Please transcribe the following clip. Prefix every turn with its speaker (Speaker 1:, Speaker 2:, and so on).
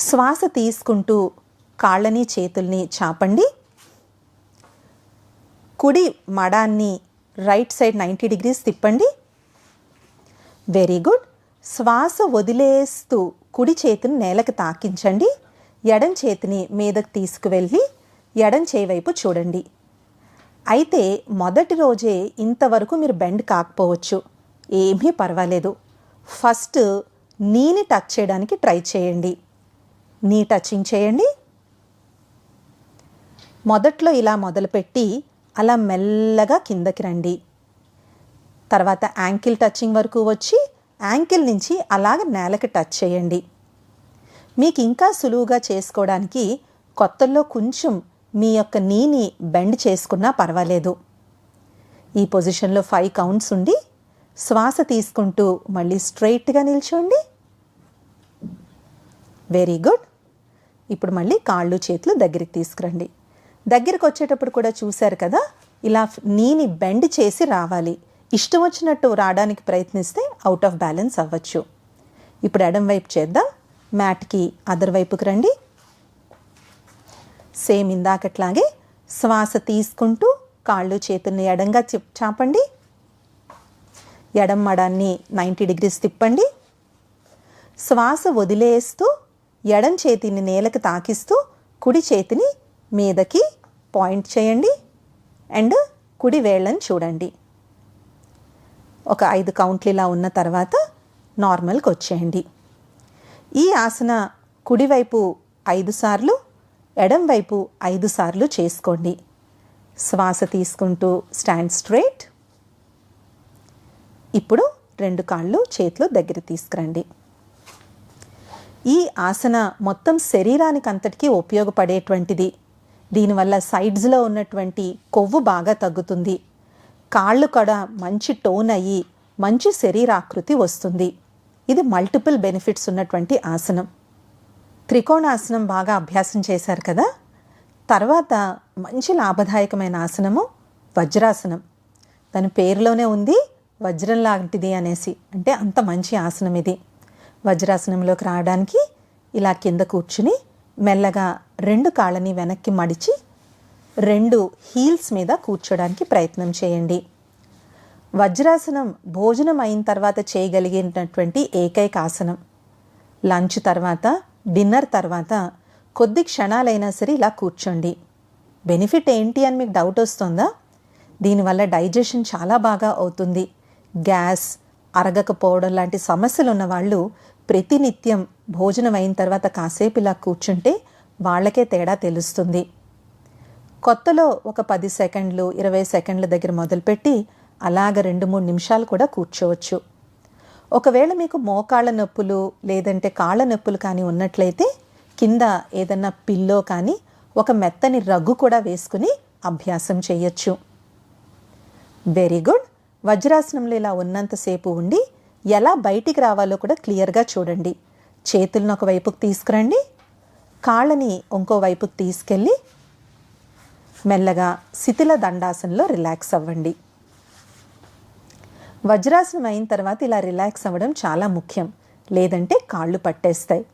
Speaker 1: శ్వాస తీసుకుంటూ కాళ్ళని చేతుల్ని చాపండి. కుడి మడాన్ని రైట్ సైడ్ నైంటీ డిగ్రీస్ తిప్పండి. Very good. శ్వాస వదిలేస్తూ కుడి చేతిని నేలకు తాకించండి. ఎడం చేతిని మీదకు తీసుకువెళ్ళి ఎడం చేయి వైపు చూడండి. అయితే మొదటి రోజే ఇంతవరకు మీరు బెండ్ కాకపోవచ్చు. ఏమీ పర్వాలేదు. ఫస్ట్ నీని టచ్ చేయడానికి ట్రై చేయండి. నీ టచింగ్ చేయండి. మొదట్లో ఇలా మొదలుపెట్టి అలా మెల్లగా కిందకి రండి. తర్వాత యాంకిల్ టచింగ్ వరకు వచ్చి యాంకిల్ నుంచి అలాగ నేలకి టచ్ చేయండి. మీకు ఇంకా సులువుగా చేసుకోవడానికి కొత్తల్లో కొంచెం మీ యొక్క నీని బెండ్ చేసుకున్నా పర్వాలేదు. ఈ పొజిషన్లో ఫైవ్ కౌంట్స్ ఉండి శ్వాస తీసుకుంటూ మళ్ళీ స్ట్రైట్గా నిల్చోండి. Very good. ఇప్పుడు మళ్ళీ కాళ్ళు చేతులు దగ్గరికి తీసుకురండి. దగ్గరికి వచ్చేటప్పుడు కూడా చూశారు కదా ఇలా నీని బెండ్ చేసి రావాలి. ఇష్టం వచ్చినట్టు రావడానికి ప్రయత్నిస్తే అవుట్ ఆఫ్ బ్యాలెన్స్ అవ్వచ్చు. ఇప్పుడు ఎడం వైపు చేద్దాం. మ్యాట్కి అదర్ వైపుకి రండి. సేమ్ ఇందాకట్లాగే శ్వాస తీసుకుంటూ కాళ్ళు చేతుల్ని ఎడంగా చిప్ చాపండి. ఎడం మడాన్ని నైంటీ డిగ్రీస్ తిప్పండి. శ్వాస వదిలేస్తూ ఎడం చేతిని నేలకు తాకిస్తూ కుడి చేతిని మీదకి పాయింట్ చేయండి. అండ్ కుడి వేళ్ళని చూడండి. ఒక ఐదు కౌంట్లు ఇలా ఉన్న తర్వాత నార్మల్కి వచ్చేయండి. ఈ ఆసన కుడివైపు ఐదు సార్లు ఎడం వైపు ఐదు సార్లు చేసుకోండి. శ్వాస తీసుకుంటూ స్టాండ్ స్ట్రైట్. ఇప్పుడు రెండు కాళ్ళు చేతులు దగ్గర తీసుకురండి. ఈ ఆసన మొత్తం శరీరానికి అంతటికీ ఉపయోగపడేటువంటిది. దీనివల్ల సైడ్స్లో ఉన్నటువంటి కొవ్వు బాగా తగ్గుతుంది. కాళ్ళు కూడా మంచి టోన్ అయ్యి మంచి శరీరాకృతి వస్తుంది. ఇది మల్టిపుల్ బెనిఫిట్స్ ఉన్నటువంటి ఆసనం. త్రికోణాసనం బాగా అభ్యాసం చేశారు కదా? తర్వాత మంచి లాభదాయకమైన ఆసనము వజ్రాసనం. దాని పేరులోనే ఉంది వజ్రం లాంటిది అనేసి. అంటే అంత మంచి ఆసనం ఇది వజ్రాసనంలోకి రావడానికి ఇలా కింద కూర్చుని మెల్లగా రెండు కాళ్ళని వెనక్కి మడిచి రెండు హీల్స్ మీద కూర్చోడానికి ప్రయత్నం చేయండి. వజ్రాసనం భోజనం అయిన తర్వాత చేయగలిగినటువంటి ఏకైక ఆసనం. లంచ్ తర్వాత డిన్నర్ తర్వాత కొద్ది క్షణాలైనా సరే ఇలా కూర్చోండి. బెనిఫిట్ ఏంటి అని మీకు డౌట్ వస్తుందా? దీనివల్ల డైజెషన్ చాలా బాగా అవుతుంది. గ్యాస్ అరగకపోవడం లాంటి సమస్యలు ఉన్న వాళ్ళు ప్రతినిత్యం భోజనం అయిన తర్వాత కాసేపు ఇలా కూర్చుంటే వాళ్ళకే తేడా తెలుస్తుంది. కొత్తలో ఒక పది సెకండ్లు ఇరవై సెకండ్ల దగ్గర మొదలుపెట్టి అలాగ రెండు మూడు నిమిషాలు కూడా కూర్చోవచ్చు. ఒకవేళ మీకు మోకాళ్ళ నొప్పులు లేదంటే కాళ్ళ నొప్పులు కానీ ఉన్నట్లయితే కింద ఏదన్నా పిల్లో కానీ ఒక మెత్తని రగ్గు కూడా వేసుకుని అభ్యాసం చేయొచ్చు. Very good. వజ్రాసనంలో ఇలా ఉన్నంతసేపు ఉండి ఎలా బయటికి రావాలో కూడా క్లియర్గా చూడండి. చేతులను ఒకవైపుకు తీసుకురండి. కాళ్ళని ఇంకో వైపుకి తీసుకెళ్ళి మెల్లగా శిథిల దండాసనలో రిలాక్స్ అవ్వండి. వజ్రాసనం అయిన తర్వాత ఇలా రిలాక్స్ అవ్వడం చాలా ముఖ్యం. లేదంటే కాళ్ళు పట్టేస్తాయి.